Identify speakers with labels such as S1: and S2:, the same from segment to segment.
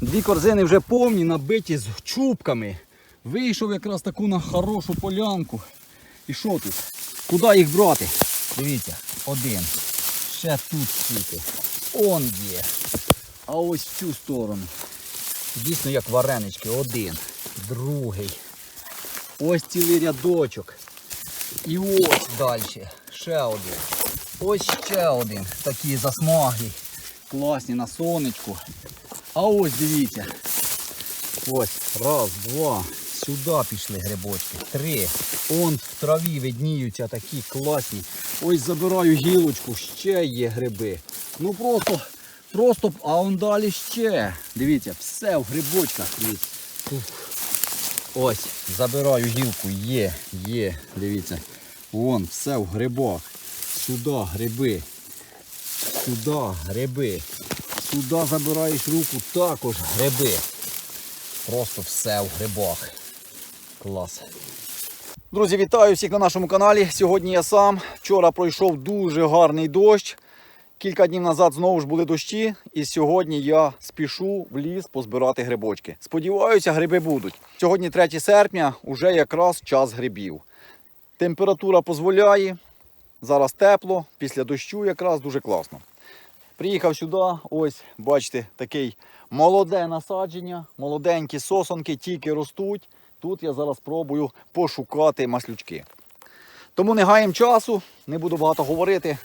S1: Дві корзини вже повні, набиті з чубками. Вийшов якраз таку на хорошу полянку. І що тут? Куди їх брати? Дивіться, один. Ще тут скільки. Он є. А ось в цю сторону. Дійсно як варенички. Один, другий. Ось цілий рядочок. І ось далі. Ще один. Ось ще один. Такі засмаглі. Класні на сонечку. А ось дивіться. Ось. Раз, два. Сюди пішли грибочки. Три. Он в траві видніються такі класні. Ось забираю гілочку, ще є гриби. Ну просто, просто, а он далі ще. Дивіться, все в грибочках. Ось, забираю гілку, є, є, дивіться. Вон, все в грибах. Сюди гриби. Сюди гриби. Сюди забираєш руку, також гриби. Просто все в грибах. Клас. Друзі, вітаю всіх на нашому каналі. Сьогодні я сам. Вчора пройшов дуже гарний дощ. Кілька днів назад знову ж були дощі, і сьогодні я спішу в ліс позбирати грибочки. Сподіваюся, гриби будуть. Сьогодні 3 серпня, уже якраз час грибів. Температура дозволяє, зараз тепло, після дощу якраз дуже класно. Приїхав сюди, ось бачите, такий молоде насадження, молоденькі сосонки тільки ростуть. Тут я зараз спробую пошукати маслючки. Тому не гаємо часу, не буду багато говорити,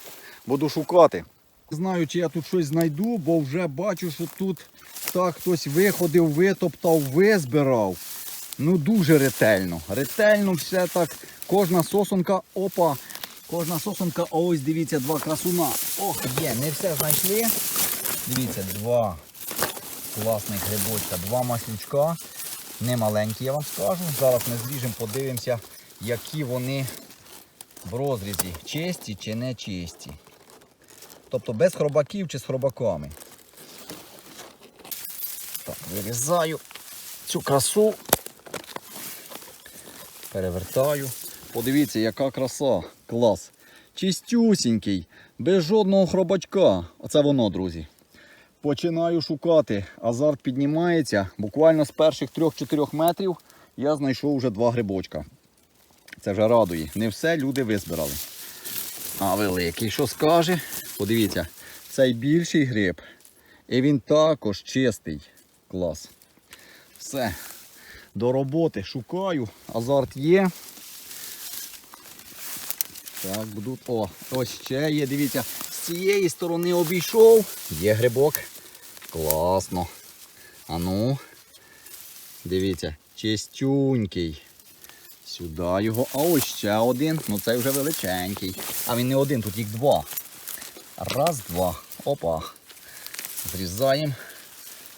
S1: буду шукати. Знаю, чи я тут щось знайду, бо вже бачу, що тут так хтось виходив, витоптав, визбирав. Ну дуже ретельно. Ретельно все так. Кожна сосонка, опа, кожна сосонка, а ось дивіться, два красуна. Ох, є, не все знайшли. Дивіться, два класних грибочка, два маслючка. Не маленькі, я вам скажу. Зараз ми зріжемо, подивимося, які вони в розрізі, чисті чи не чисті. Тобто без хробаків чи з хробаками. Так, вирізаю цю красу. Перевертаю. Подивіться, яка краса. Клас. Чистюсінький, без жодного хробачка. Оце воно, друзі. Починаю шукати. Азарт піднімається. Буквально з перших 3-4 метрів я знайшов вже два грибочка. Це вже радує. Не все люди визбирали. А великий, що скаже? Подивіться, цей більший гриб. І він також чистий. Клас. Все. До роботи шукаю. Азарт є. Так, будуть. О, ось ще є, дивіться, з цієї сторони обійшов. Є грибок. Класно. А ну. Дивіться, чистюнький. Сюди його. А ось ще один. Ну цей вже величенький. А він не один, тут їх два. Раз, два. Опа. Зрізаємо.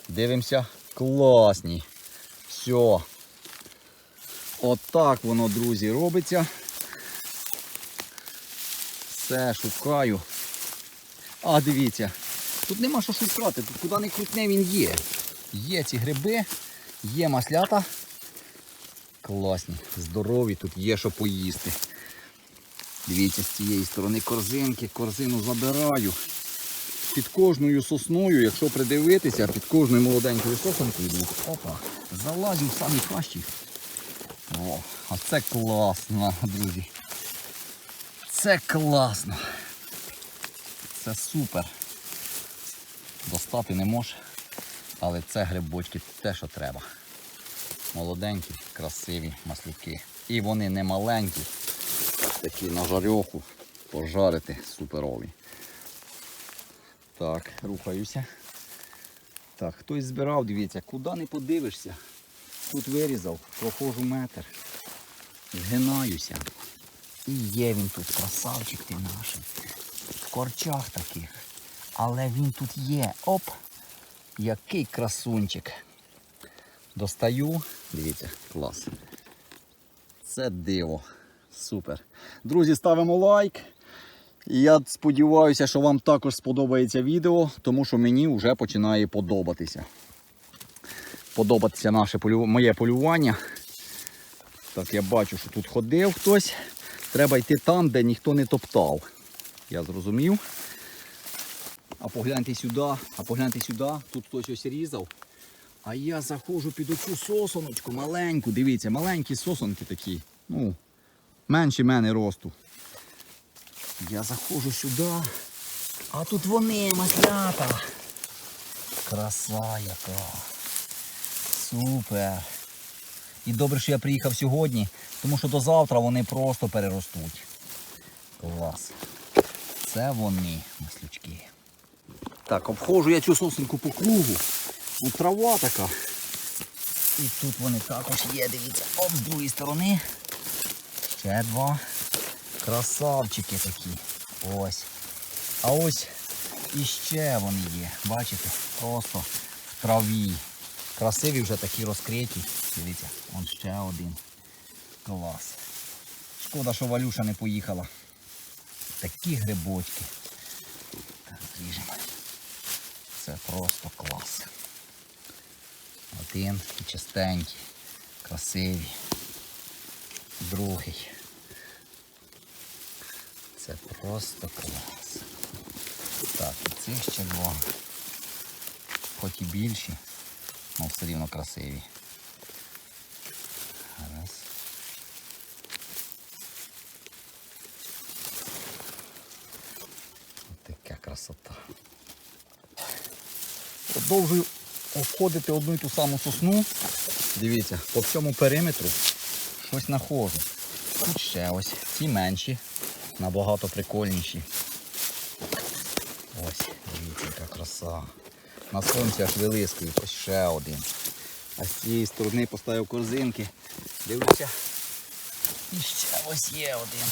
S1: Дивимося. Класні. Все. Отак воно, друзі, робиться. Все, шукаю. А, дивіться. Тут нема що шукати. Тут куди не крутне він є. Є ці гриби, є маслята. Класні, здорові, тут є що поїсти. Дивіться, з цієї сторони корзинки, корзину забираю. Під кожною сосною, якщо придивитися, під кожною молоденькою сосонкою, опа, залазю в самі хащі. О, а це класно, друзі. Це класно. Це супер. Достати не може, але це грибочки те, що треба. Молоденькі, красиві маслюки. І вони не маленькі. Такі на жарьоху пожарити суперові. Так, рухаюся. Так, хтось збирав, дивіться, куди не подивишся. Тут вирізав, проходжу метр. Згинаюся. І є він тут, красавчик ти наш. В корчах таких. Але він тут є. Оп! Який красунчик. Достаю. Дивіться, клас. Це диво. Супер. Друзі, ставимо лайк. Я сподіваюся, що вам також сподобається відео, тому що мені вже починає подобатися. Подобатися наше моє полювання. Так, я бачу, що тут ходив хтось. Треба йти там, де ніхто не топтав. Я зрозумів. А погляньте сюди, а погляньте сюди, тут хтось ось різав. А я заходжу під оцю сосоночку маленьку. Дивіться, маленькі сосонки такі. Ну, менші мене росту. Я заходжу сюди. А тут вони, маслята. Краса яка. Супер. І добре, що я приїхав сьогодні, тому що до завтра вони просто переростуть. Клас. Це вони, маслючки. Так, обходжу я цю сосенку по кругу. Ну, трава така. І тут вони також є, дивіться. Оп, з другої сторони. Ще два. Красавчики такі. Ось. А ось іще вони є. Бачите? Просто в траві. Красиві вже такі розкриті. Дивіться, вон ще один. Клас. Шкода, що Валюша не поїхала. Такі грибочки. Ріжемо. Це просто клас. Один і чистенький, красивий. Другий. Це просто клас. Так, і цих ще два. Хоч і більші, але все рівно красиві. Раз. Ось така красота. Продовжую обходити одну і ту саму сосну. Дивіться, по всьому периметру щось знаходжу. Тут ще ось ці менші, набагато прикольніші. Ось, дивіться, яка краса. На сонці аж вилискує, ось ще один. А з цієї сторони поставив корзинки. Дивлюся. І ще ось є один.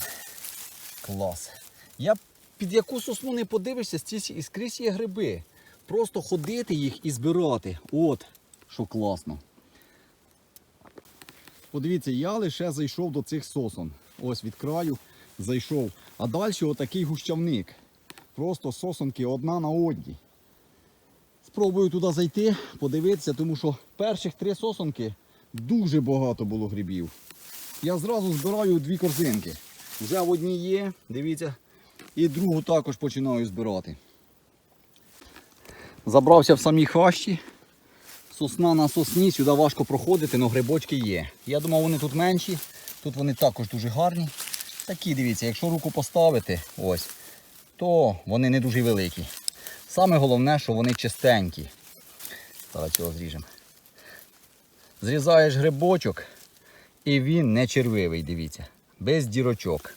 S1: Клас. Я під яку сосну не подивишся, і скрізь є гриби. Просто ходити їх і збирати. От, що класно. Подивіться, я лише зайшов до цих сосон. Ось від краю зайшов. А далі отакий гущавник. Просто сосонки одна на одній. Спробую туди зайти, подивитися, тому що перших три сосонки дуже багато було грибів. Я зразу збираю дві корзинки. Вже в одній є, дивіться, і другу також починаю збирати. Забрався в самій хащі. Сосна на сосні, сюди важко проходити, але грибочки є. Я думав, вони тут менші, тут вони також дуже гарні. Такі, дивіться, якщо руку поставити, ось, то вони не дуже великі. Саме головне, що вони чистенькі. Зараз цього зріжемо. Зрізаєш грибочок і він не червивий, дивіться. Без дірочок.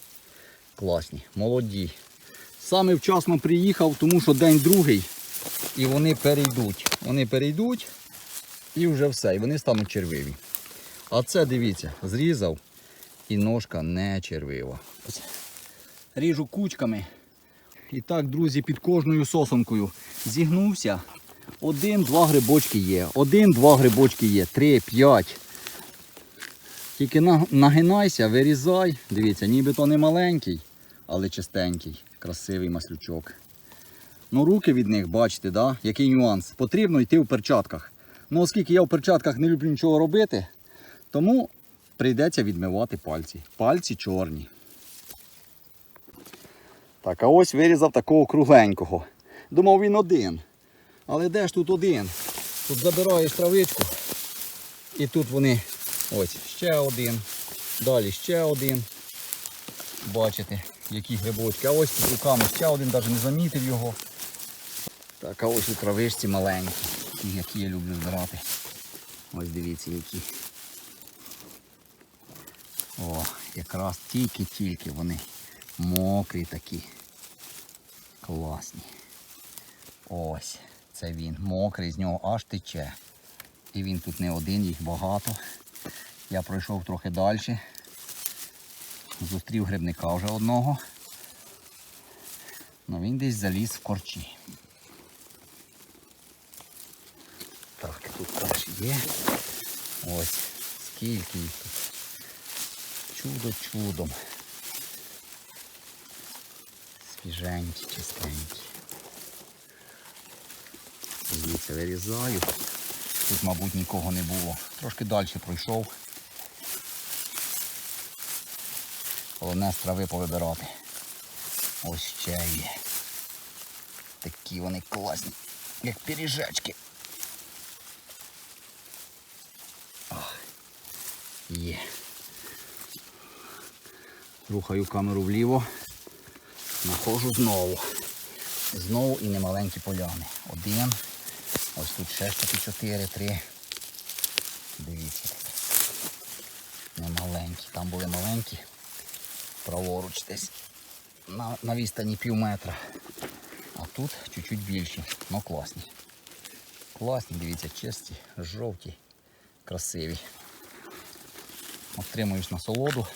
S1: Класні, молоді. Саме вчасно приїхав, тому що день другий і вони перейдуть. Вони перейдуть і вже все. І вони стануть червиві. А це дивіться, зрізав і ножка не червива. Ріжу кучками. І так, друзі, під кожною сосонкою зігнувся. Один-два грибочки є. Один-два грибочки є. Три, п'ять. Тільки нагинайся, вирізай. Дивіться, нібито не маленький, але чистенький, красивий маслючок. Ну, руки від них, бачите, да? який нюанс. Потрібно йти в перчатках. Ну, оскільки я в перчатках не люблю нічого робити, тому прийдеться відмивати пальці. Пальці чорні. Так, а ось вирізав такого кругленького. Думав він один. Але де ж тут один? Тут забираєш травичку. І тут вони. Ось ще один. Далі ще один. Бачите, які грибочки. А ось під руками ще один, навіть не замітив його. Так, а ось у травичці маленькі, які я люблю збирати. Ось дивіться які. О, якраз тільки-тільки вони мокрі такі. Класні. Ось, це він. Мокрий, з нього аж тече. І він тут не один, їх багато. Я пройшов трохи далі. Зустрів грибника вже одного. Ну він десь заліз в корчі. Так, тут теж є. Ось, скільки їх тут. Чудо чудом. Свіженькі, чистенькі. Дивіться, вирізаю. Тут, мабуть, нікого не було. Трошки далі пройшов. Головне з трави повибирати. Ось ще є. Такі вони класні, як пиріжечки. Є. Рухаю камеру вліво. Находжу знову. Знову і немаленькі поляни. Один. Ось тут ще штуки чотири, три. Дивіться. Немаленькі. Там були маленькі. Праворуч десь. На, на відстані пів метра. А тут чуть-чуть більші, але класні. Класні, дивіться, чисті, жовті, красиві. Отримуєш насолоду.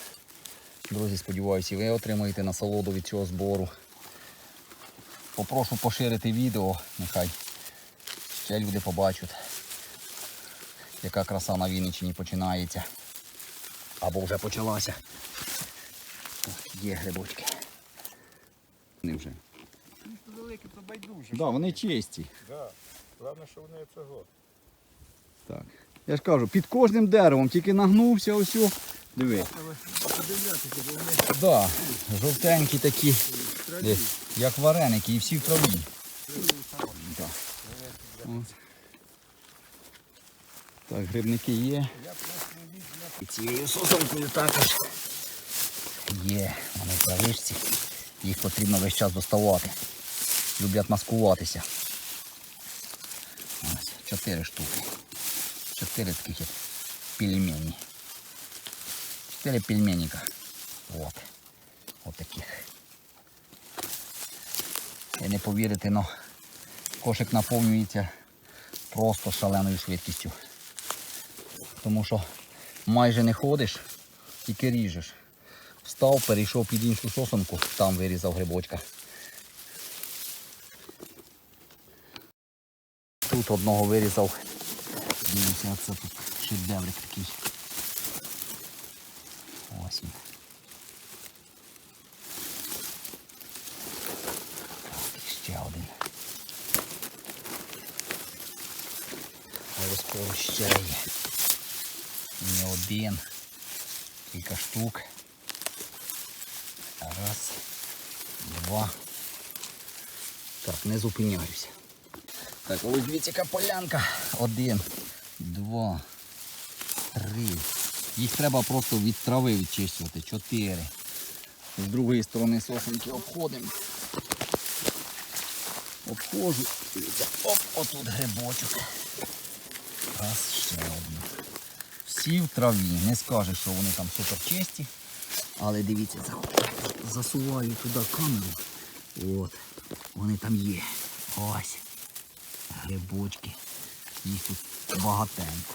S1: Друзі, сподіваюся, ви отримаєте насолоду від цього збору. Попрошу поширити відео, нехай ще люди побачать, яка краса на Вінниччині починається. Або вже почалася. Ох, Є грибочки. Вони вже.
S2: Великі, то байдужі.
S1: Да, вони чисті.
S2: Да. Головне, що вони цього.
S1: Так. Я ж кажу, під кожним деревом тільки нагнувся ось. Диви. Да, жовтенькі такі, десь, як вареники, і всі в траві. Да. Так, грибники є. І цією сосонкою також є. Вони в травичці. Їх потрібно весь час доставати. Люблять маскуватися. Ось, чотири штуки. Чотири таких пельмені. Чотири пельменника. От. От таких. І не повірите, но кошик наповнюється просто шаленою швидкістю. Тому що майже не ходиш, тільки ріжеш. Встав, перейшов під іншу сосонку, там вирізав грибочка. Тут одного вирізав. Дивіться, оце тут шедеврик такий. Він. Так, ще один. Але. Не один. Кілька штук. Раз, два. Так, не зупиняюся. Так, ось дивіться, яка полянка. Один, два, три. Їх треба просто від трави відчищувати. Чотири. З другої сторони сосенки обходимо. Обходжу. Оп, отут грибочок. Раз, ще один. Всі в траві. Не скажеш, що вони там супер чисті. Але дивіться, засуваю туди камеру. От. Вони там є. Ось. Грибочки. Їх тут багатенько.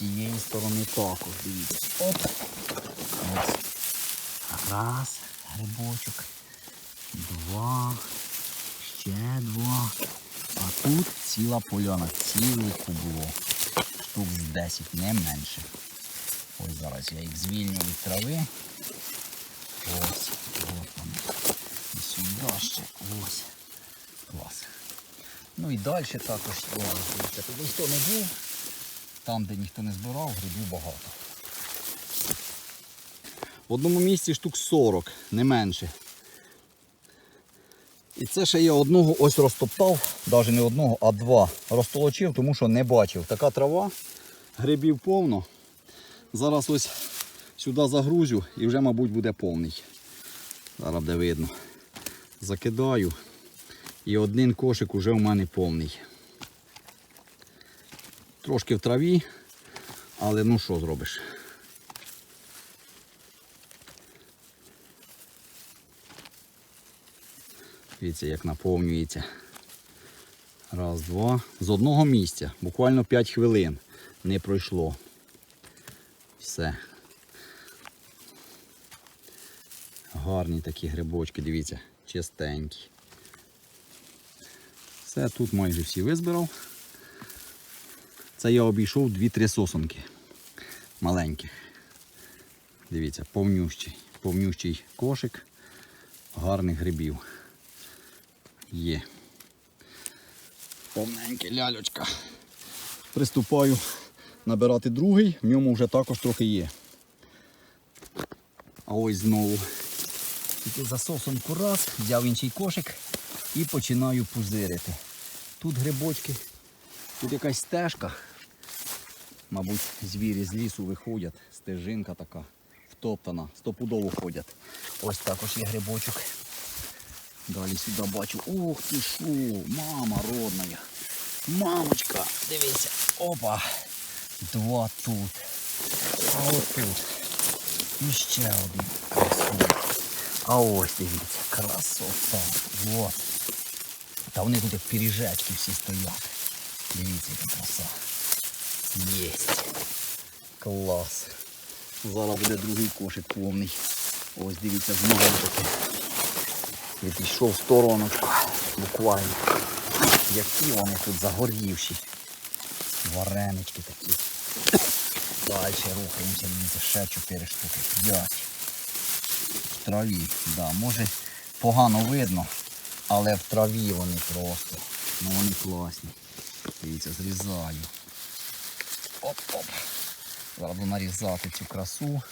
S1: Цієї сторони також, дивіться. Оп. Ось. Раз, грибочок. Два. Ще два. А тут ціла поляна, цілих було. Штук з 10, не менше. Ось зараз я їх звільню від трави. Ось, от вони. І сюди ще. Ось. Клас. Ну і далі також. О, дивіться, тут ніхто не був. Там, де ніхто не збирав, грибів багато. В одному місці штук 40, не менше. І це ще я одного ось розтоптав, навіть не одного, а два. Розтолочив, тому що не бачив. Така трава, грибів повно. Зараз ось сюди загрузю і вже, мабуть, буде повний. Зараз буде видно. Закидаю. І один кошик уже у мене повний. Трошки в траві, але ну що зробиш? Дивіться, як наповнюється. Раз, два. З одного місця. Буквально 5 хвилин не пройшло. Все. Гарні такі грибочки, дивіться, чистенькі. Все, тут майже всі визбирав. Це я обійшов 2-3 сосонки маленьких. Дивіться, повнющий, повнющий кошик гарних грибів. Є. Повненька лялечка. Приступаю набирати другий, в ньому вже також трохи є. А ось знову. Тільки за сосонку раз, взяв інший кошик і починаю пузирити. Тут грибочки, тут якась стежка. Мабуть, звірі з лісу виходять, стежинка така втоптана, стопудово ходять. Ось також є грибочок. Далі сюди бачу. Ух ти шо, мама родна. Мамочка, дивіться. Опа. Два тут. А от тут. І ще один. Красивий. А ось дивіться, красота. Вот. Та вони тут як пиріжечки всі стоять. Дивіться, яка краса. Єсть. Клас. Зараз буде другий кошик повний. Ось дивіться, знову таки. Відійшов в стороночку. Буквально. Які вони тут загорівші. Варенички такі. Далі рухаємося, дивіться, ще 4 штуки. 5. В траві. Да, може погано видно, але в траві вони просто. Ну вони класні. Дивіться, зрізаю. Оп-оп. Зараз нарізати цю красу.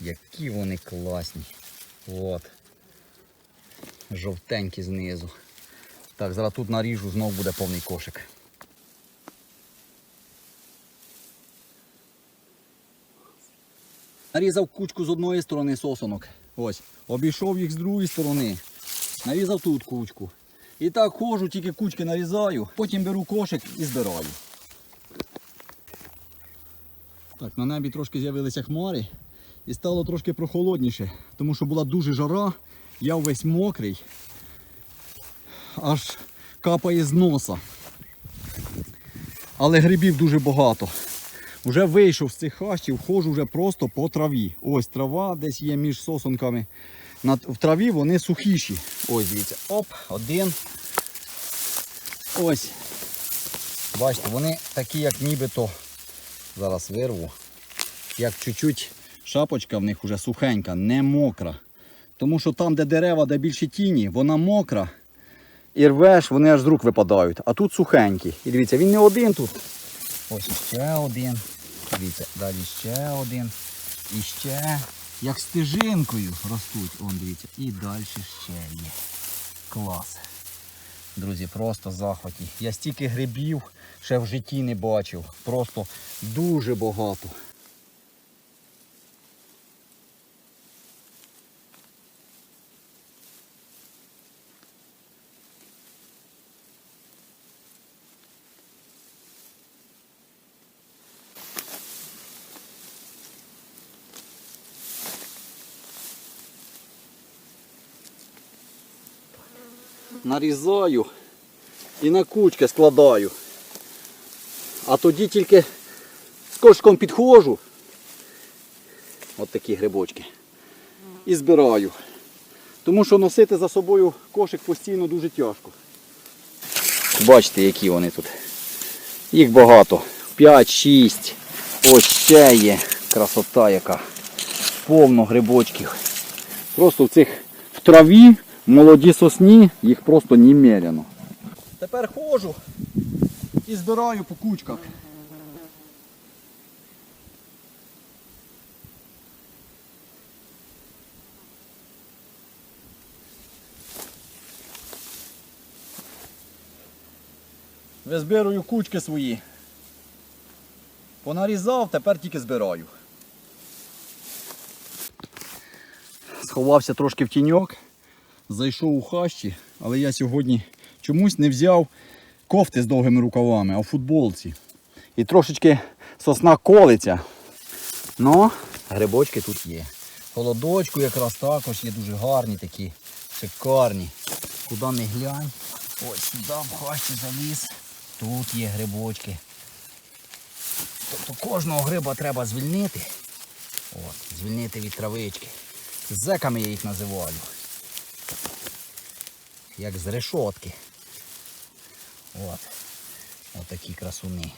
S1: Які вони класні. От. Жовтенькі знизу. Так, зараз тут наріжу, знову буде повний кошик. Нарізав кучку з одної сторони сосонок. Ось. Обійшов їх з другої сторони. Нарізав тут кучку. І так ходжу, тільки кучки нарізаю, потім беру кошик і збираю. Так, на небі трошки з'явилися хмари і стало трошки прохолодніше, тому що була дуже жара, я весь мокрий, аж капає з носа. Але грибів дуже багато. Вже вийшов з цих хащів, ходжу вже просто по траві. Ось трава десь є між сосонками. В траві вони сухіші. Ось дивіться. Оп, один. Ось. Бачите, вони такі, як нібито. Зараз вирву. Як чуть-чуть шапочка в них вже сухенька, не мокра. Тому що там, де дерева, де більше тіні, вона мокра. І рвеш, вони аж з рук випадають. А тут сухенькі. І дивіться, він не один тут. Ось ще один. Дивіться, далі ще один. І ще як стежинкою ростуть. Он дивіться. І далі ще є. Клас. Друзі, просто захваті. Я стільки грибів ще в житті не бачив. Просто дуже багато. Нарізаю і на кучки складаю. А тоді тільки з кошком підходжу. От такі грибочки. І збираю. Тому що носити за собою кошик постійно дуже тяжко. Бачите, які вони тут. Їх багато. 5-6. Ось ще є. Красота яка. Повно грибочків. Просто в цих в траві молоді сосні, їх просто немерено. Тепер ходжу і збираю по кучках. Визбирую кучки свої. Понарізав, тепер тільки збираю. Сховався трошки в тіньок зайшов у хащі, але я сьогодні чомусь не взяв кофти з довгими рукавами, а в футболці. І трошечки сосна колиться. Ну, грибочки тут є. Холодочку якраз також є дуже гарні такі, шикарні. Куди не глянь. Ось сюди в хащі заліз. Тут є грибочки. Тобто кожного гриба треба звільнити. От, звільнити від травички. Зеками я їх називаю як з решотки. От. От такі красуни.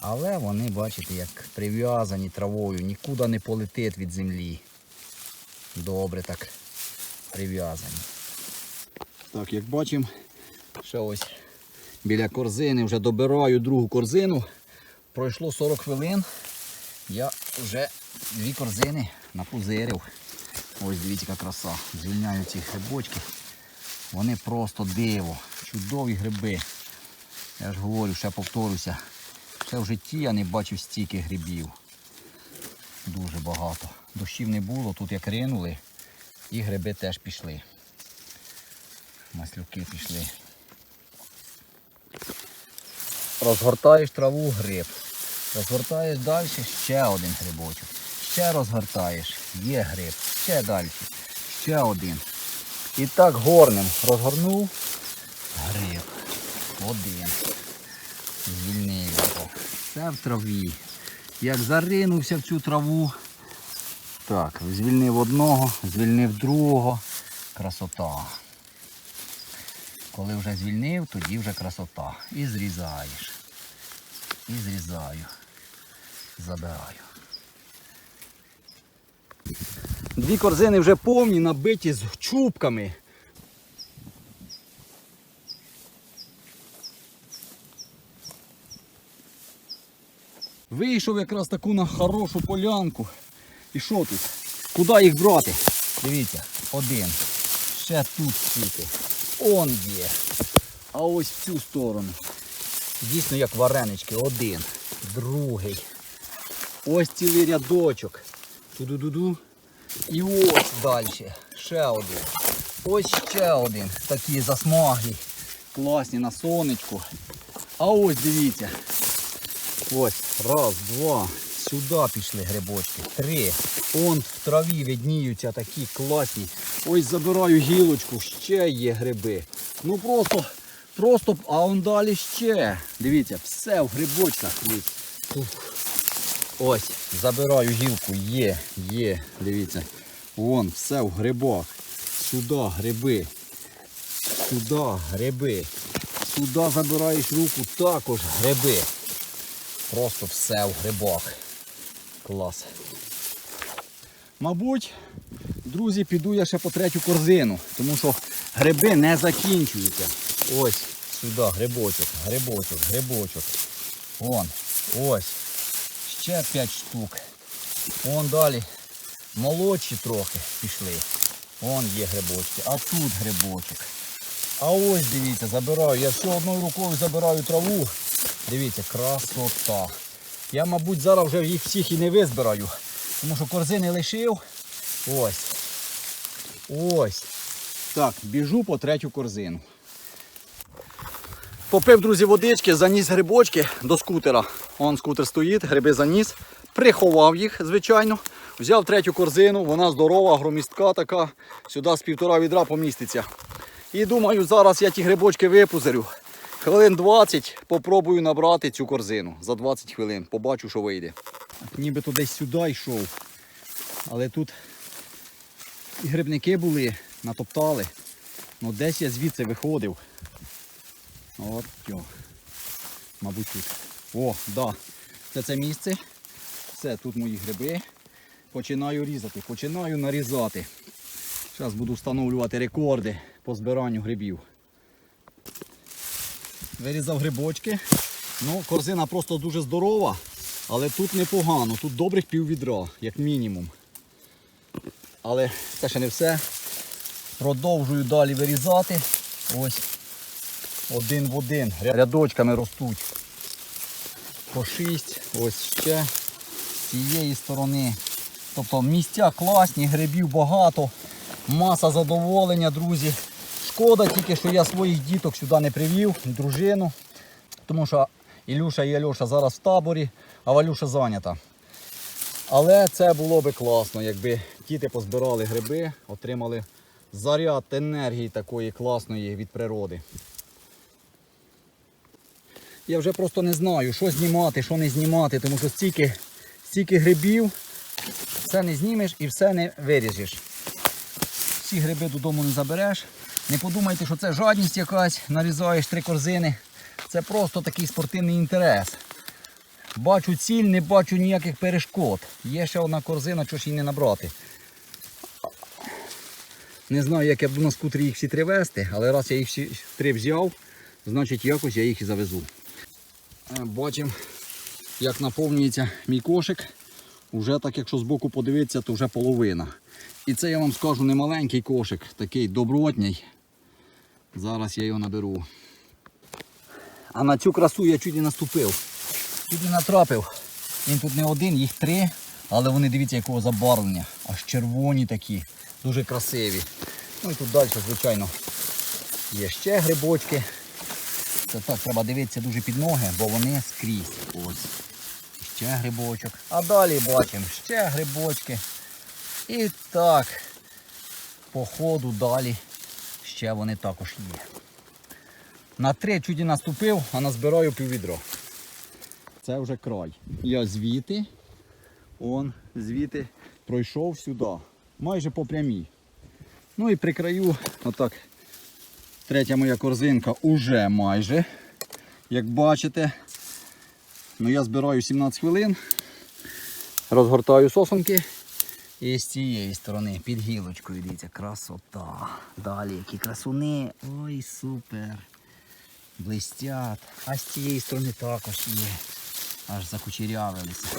S1: Але вони, бачите, як прив'язані травою, нікуди не полетить від землі. Добре так прив'язані. Так, як бачимо, ще ось біля корзини вже добираю другу корзину. Пройшло 40 хвилин. Я вже дві корзини напузирив. Ось дивіться, яка краса. Звільняю ці грибочки. Вони просто диво. Чудові гриби. Я ж говорю, ще повторюся. Ще в житті я не бачив стільки грибів. Дуже багато. Дощів не було, тут як ринули, і гриби теж пішли. Маслюки пішли. Розгортаєш траву гриб. Розгортаєш далі ще один грибочок. Ще розгортаєш, є гриб. Ще далі. Ще один. І так горним розгорнув гриб. Один. Звільнив його. Все в траві. Як заринувся в цю траву. Так, звільнив одного, звільнив другого. Красота. Коли вже звільнив, тоді вже красота. І зрізаєш. І зрізаю. Забираю. Дві корзини вже повні, набиті з чубками. Вийшов якраз таку на хорошу полянку. І що тут? Куди їх брати? Дивіться, один. Ще тут скільки. Он є. А ось в цю сторону. Дійсно як варенички. Один, другий. Ось цілий рядочок. Ту-ду-ду-ду. І ось далі. Ще один. Ось ще один. Такі засмаглі. Класні на сонечку. А ось дивіться. Ось, раз, два. Сюди пішли грибочки. Три. Он в траві видніються такі класні. Ось забираю гілочку, ще є гриби. Ну просто, просто, а он далі ще. Дивіться, все в грибочках. Ух. Ось, забираю гілку, є, є, дивіться. Вон, все в грибах. Сюди гриби. Сюди гриби. Сюди забираєш руку, також гриби. Просто все в грибах. Клас. Мабуть, друзі, піду я ще по третю корзину, тому що гриби не закінчуються. Ось сюди грибочок, грибочок, грибочок. Вон, ось. Ще 5 штук. Вон далі. Молодші трохи пішли. Вон є грибочки. А тут грибочок. А ось дивіться, забираю. Я все одною рукою забираю траву. Дивіться, красота. Я, мабуть, зараз вже їх всіх і не визбираю. Тому що корзини лишив. Ось. Ось. Так, біжу по третю корзину. Попив, друзі, водички, заніс грибочки до скутера. Он скутер стоїть, гриби заніс. Приховав їх, звичайно. Взяв третю корзину, вона здорова, громістка така. Сюди з півтора відра поміститься. І думаю, зараз я ті грибочки випузирю. Хвилин 20 попробую набрати цю корзину. За 20 хвилин. Побачу, що вийде. Нібито десь сюди йшов. Але тут і грибники були, натоптали. Ну десь я звідси виходив. От йо. Мабуть тут. О, да. Це це місце. Все, тут мої гриби. Починаю різати, починаю нарізати. Зараз буду встановлювати рекорди по збиранню грибів. Вирізав грибочки. Ну, корзина просто дуже здорова, але тут непогано. Тут добрих пів відра, як мінімум. Але це ще не все. Продовжую далі вирізати. Ось один в один. Рядочками ростуть. По шість. Ось ще з цієї сторони. Тобто місця класні, грибів багато, маса задоволення, друзі. Шкода тільки, що я своїх діток сюди не привів, дружину. Тому що Ілюша і Альоша зараз в таборі, а Валюша зайнята. Але це було би класно, якби діти позбирали гриби, отримали заряд енергії такої класної від природи. Я вже просто не знаю, що знімати, що не знімати, тому що стільки, стільки грибів, все не знімеш і все не виріжеш. Всі гриби додому не забереш. Не подумайте, що це жадність якась, нарізаєш три корзини. Це просто такий спортивний інтерес. Бачу ціль, не бачу ніяких перешкод. Є ще одна корзина, чого ж її не набрати. Не знаю, як я буду на скутері їх всі три вести, але раз я їх всі три взяв, значить якось я їх і завезу. Е, Бачимо, як наповнюється мій кошик. Уже так, якщо збоку подивитися, то вже половина. І це я вам скажу не маленький кошик, такий добротній. Зараз я його наберу. А на цю красу я чуть не наступив. Тут і натрапив. Він тут не один, їх три, але вони дивіться якого забарвлення. Аж червоні такі, дуже красиві. Ну і тут далі, звичайно, є ще грибочки. Це так, треба дивитися дуже під ноги, бо вони скрізь. Ось. Ще грибочок. А далі бачимо ще грибочки. І так, по ходу далі ще вони також є. На три чуть і наступив, а назбираю піввідро. Це вже край. Я звідти, он звідти пройшов сюди. Майже по прямій. Ну і при краю, отак, третя моя корзинка уже майже. Як бачите, ну я збираю 17 хвилин, розгортаю сосонки. І з цієї сторони під гілочкою, дивіться, красота. Далі які красуни. Ой, супер. Блистять. А з цієї сторони також є. Аж закучерявилися.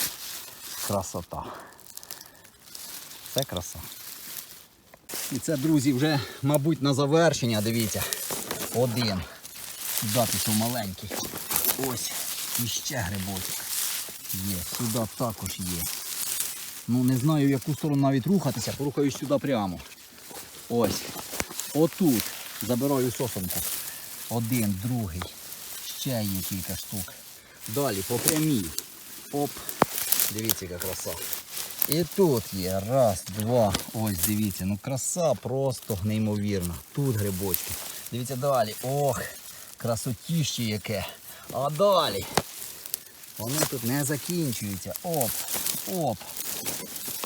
S1: Красота. Це краса. І це, друзі, вже, мабуть, на завершення, дивіться. Один. Сюди пішов маленький. Ось. І ще грибочок. Є. Сюди також є. Ну не знаю в яку сторону навіть рухатися, порухаюсь сюди прямо. Ось. Отут. Забираю сосонку. Один, другий. Ще є кілька штук. Далі по прямій. Оп. Дивіться, яка краса. І тут є. Раз, два. Ось дивіться. Ну краса просто неймовірна. Тут грибочки. Дивіться далі. Ох, красотіще яке. А далі. Вони тут не закінчуються. Оп, оп.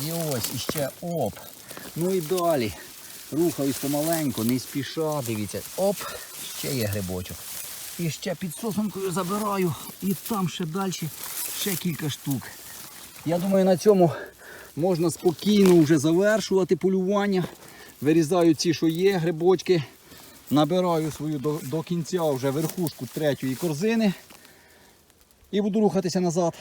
S1: І ось іще оп. Ну і далі. Рухаюсь помаленьку, не спіша, дивіться. Оп, ще є грибочок. І ще під сосонкою забираю. І там ще далі ще кілька штук. Я думаю, на цьому можна спокійно вже завершувати полювання. Вирізаю ці, що є, грибочки. Набираю свою до, до кінця вже верхушку третьої корзини. І буду рухатися назад.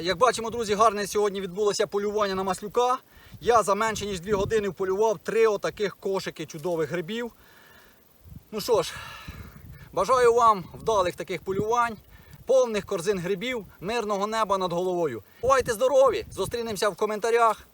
S1: Як бачимо, друзі, гарне сьогодні відбулося полювання на маслюка. Я за менше ніж 2 години полював три отаких кошики чудових грибів. Ну що ж, бажаю вам вдалих таких полювань, повних корзин грибів, мирного неба над головою. Бувайте здорові! Зустрінемося в коментарях.